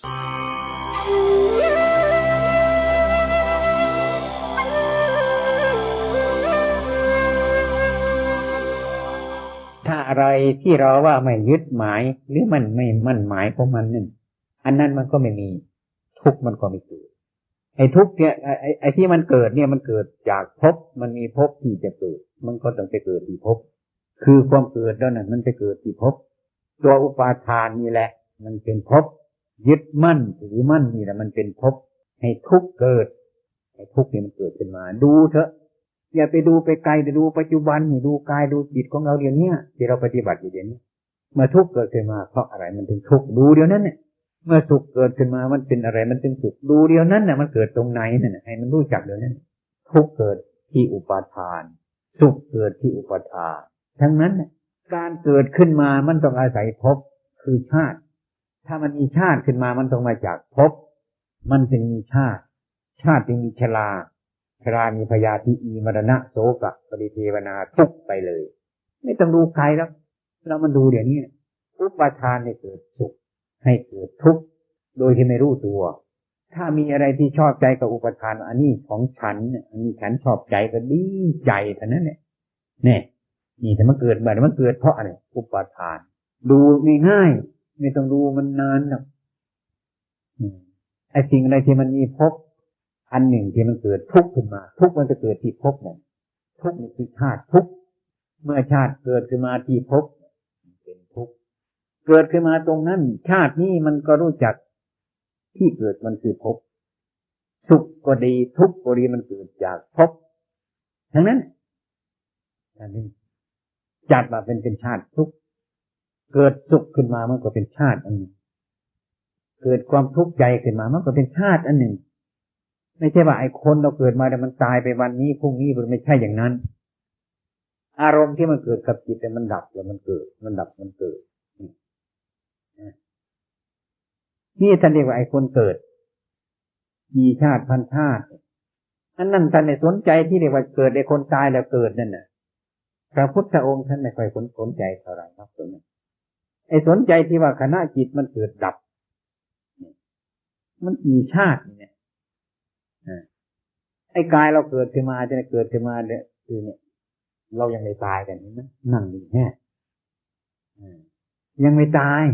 ถ้าอะไรที่เราว่าไม่ยึดหมายหรือมันไม่มั่นหมายของมันนั่นอันนั้นมันก็ไม่มีทุกข์มันก็ไม่เกิดไอ้ทุกข์เนี่ยไอ้ไอ้ไอ้ที่มันเกิดเนี่ยมันเกิดจากภพมันมีภพที่จะเกิด มันก็ต้องไปเกิดที่ภพคือความเกิดแล้วนั่นมันไปเกิดที่ภพตัวอุปาทานนี่แหละ มันเป็นภพ ยึดมั่นถือมั่นนี่แหละมันเป็นภพให้ทุกข์เกิดให้ทุกข์นี่มันเกิดขึ้นมา ดูเถอะอย่าไปดูไปไกลไปดูปัจจุบันนี่ดูกายดูจิตของเราเดี๋ยวนี้ที่เราปฏิบัติอยู่เดี๋ยวนี้เมื่อทุกข์เกิดขึ้นมาเพราะอะไรมันถึงทุกข์ดูเดี๋ยวนั้นเนี่ยเมื่อสุขเกิดขึ้นมามันเป็นอะไรมันถึงสุขดูเดียวนั้นน่ะมันเกิดตรงไหนนั่นน่ะให้มันรู้จักเดี๋ยวนั้นทุกเกิดที่อุปาทาน สุขเกิดที่อุปาทาน ทั้งนั้นการเกิดขึ้นมามันต้องอาศัยภพคือชาติ ถ้ามันมีชาติขึ้นมามันต้องมาจากภพมันจึงมีชาติ ชาติจึงมีชราชรามีพยาธิอีมรณะโสกะปริเทวนาทุกไปเลย ไม่ต้องดูใครแล้วเรามันดูเดี๋ยวนี้อุปทานให้เกิดสุข ให้เกิดทุกข์โดยที่ไม่รู้ตัว ถ้ามีอะไรที่ชอบใจกับอุปทาน อันนี้ของฉันอันนี้ฉันชอบใจก็ดีใจเท่านั้นเนี่ยเนี่ยนี่แต่มันเกิดมามันเกิดเพราะอะไรอุปทาน ดูง่ายๆ ไม่ต้องดูมันนานหรอกไอ้สิ่งอะไรที่มันมีภพอันหนึ่งที่มันเกิดทุกข์ขึ้นมา ทุกข์มันจะเกิดที่ภพนั่นทุกข์นี่คือชาติทุกข์เมื่อชาติเกิดขึ้นมาที่ภพเป็นทุกข์เกิดขึ้นมาตรงนั้น ชาตินี้มันก็รู้จักที่เกิดมันคือภพสุขก็ดีทุกข์ก็ดีมันเกิดจากภพทั้งนั้นอันนี้จัดมาเป็นเป็นชาติทุกข์ เกิดสุขขึ้นมามันก็เป็นชาติอันหนึ่ง เกิดความทุกข์ใจขึ้นมามันก็เป็นชาติอันหนึ่ง ไม่ใช่ว่าไอ้คนเราเกิดมาแต่มันตายไปวันนี้พรุ่งนี้มันไม่ใช่อย่างนั้น อารมณ์ที่มันเกิดกับจิตแต่มันดับแล้วมันเกิด มันดับมันเกิดนี่ท่านเรียกว่าไอ้คนเกิดกี่ชาติพันชาติอันนั้นท่านในสนใจที่เรียกว่าเกิดไอ้คนตายแล้วเกิดนั่นน่ะพระพุทธองค์ท่านไม่ค่อยสนสนใจเท่าไหร่ครับตรงนั้น ไอ้สนใจที่ว่าคณะจิตมันเกิดดับ มันกี่ชาติเนี่ยไอ้กายเราเกิดขึ้นมาจะเกิดขึ้นมาเนี่ยคือเนี่ย เรายังไม่ตายกันเห็นไหมนั่งอยู่แค่ยังไม่ตาย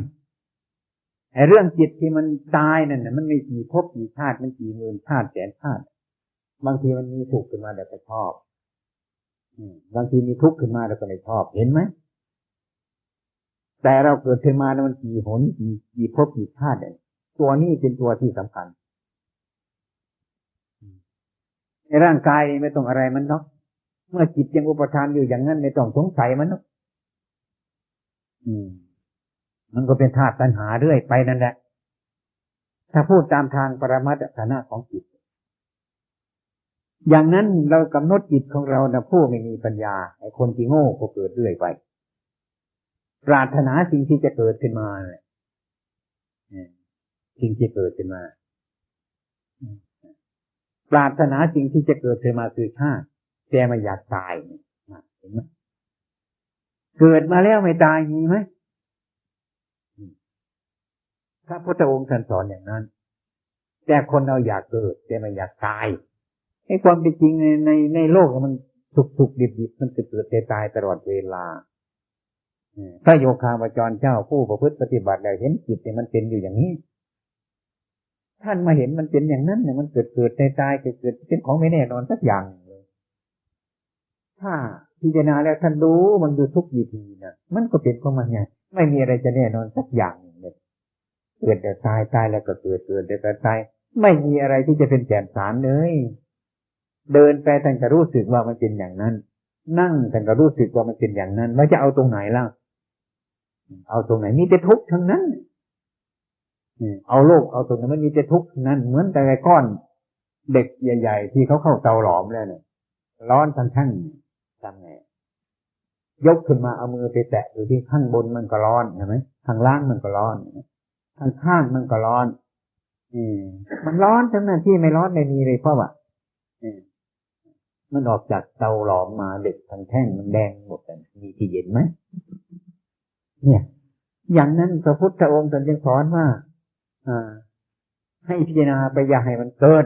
ไอ้เรื่องจิตที่มันตายนั่นน่ะมันไม่กี่ภพกี่ชาติมันกี่หมื่นชาติแสนชาติ บางทีมันมีสุขขึ้นมาแล้วก็ชอบบางทีมีทุกข์ขึ้นมาแล้วก็ไม่ชอบเห็นไหม แต่เราเกิดขึ้นมาแล้วมันกี่หนกี่กี่ภพกี่ชาติเนี่ยตัวนี้เป็นตัวที่สำคัญในร่างกายไม่ต้องอะไรมันเนาะเมื่อจิตยังอุปทานอยู่อย่างนั้นไม่ต้องสงสัยมันเนาะอืม มันก็เป็นธาตุตัณหาเรื่อยไปนั่นแหละถ้าพูดตามทางปรมัตถานะของจิต อย่างนั้นเรากำหนดจิตของเรานะผู้ไม่มีปัญญาไอ้คนที่โง่ก็เกิดเรื่อยไป ปรารถนาสิ่งที่จะเกิดขึ้นมาเนี่ยสิ่งที่เกิดขึ้นมา ปรารถนาสิ่งที่จะเกิดขึ้นมาคือชาติแต่ไม่อยากตายเห็นไหมเกิดมาแล้วไม่ตายมีไหมพระพุทธองค์ท่านสอนอย่างนั้น แต่คนเราอยากเกิด แต่ไม่อยากตายไอ้ความเป็นจริงในในในโลกมันสุกสุกดิบดิบมันเกิดเกิดตายตลอดเวลา พระโยคาวจรเจ้าผู้ประพฤติปฏิบัติแล้วเห็นจิตเนี่ยมันเป็นอยู่อย่างนี้ ท่านมาเห็นมันเป็นอย่างนั้นเนี่ยมันเกิดเกิดตายตายเกิดเกิดเป็นของไม่แน่นอนสักอย่างเลยถ้าพิจารณาแล้วท่านรู้มันอยู่ทุกวิธีนะมันก็เป็นของมันไงไม่มีอะไรจะแน่นอนสักอย่างเลยเกิดแต่ตายตายแล้วก็เกิดเกิดแต่ตาย ไม่มีอะไรที่จะเป็นแก่นสารเลยเดินไปท่านก็รู้สึกว่ามันเป็นอย่างนั้น นั่งท่านก็รู้สึกว่ามันเป็นอย่างนั้นไม่จะเอาตรงไหนล่ะ เอาตรงไหนมีแต่ทุกข์ทั้งนั้นเอาโลกเอาตรงนั้นมันมีแต่ทุกข์นั้นเหมือนแต่ไอ้ก้อนเด็กใหญ่ ๆ ที่เขาเข้าเตาหลอมแล้วเนี่ยร้อนทั้งทั้งทำไงยกขึ้นมาเอามือไปแตะดูที่ข้างบนมันก็ร้อนใช่ไหมข้างล่างมันก็ร้อนข้างข้างมันก็ร้อนอืมมันร้อนทั้งนั้นที่ไม่ร้อนไม่มีเลยเพราะว่ามันออกจากเตาหลอมมาเด็กทั้งแท่งมันแดงหมดเลยมีที่เย็นไหม เนี่ย อย่างนั้นพระพุทธองค์ท่านยังสอนว่าอ่าให้พิจารณาไปอย่าให้มันเกิด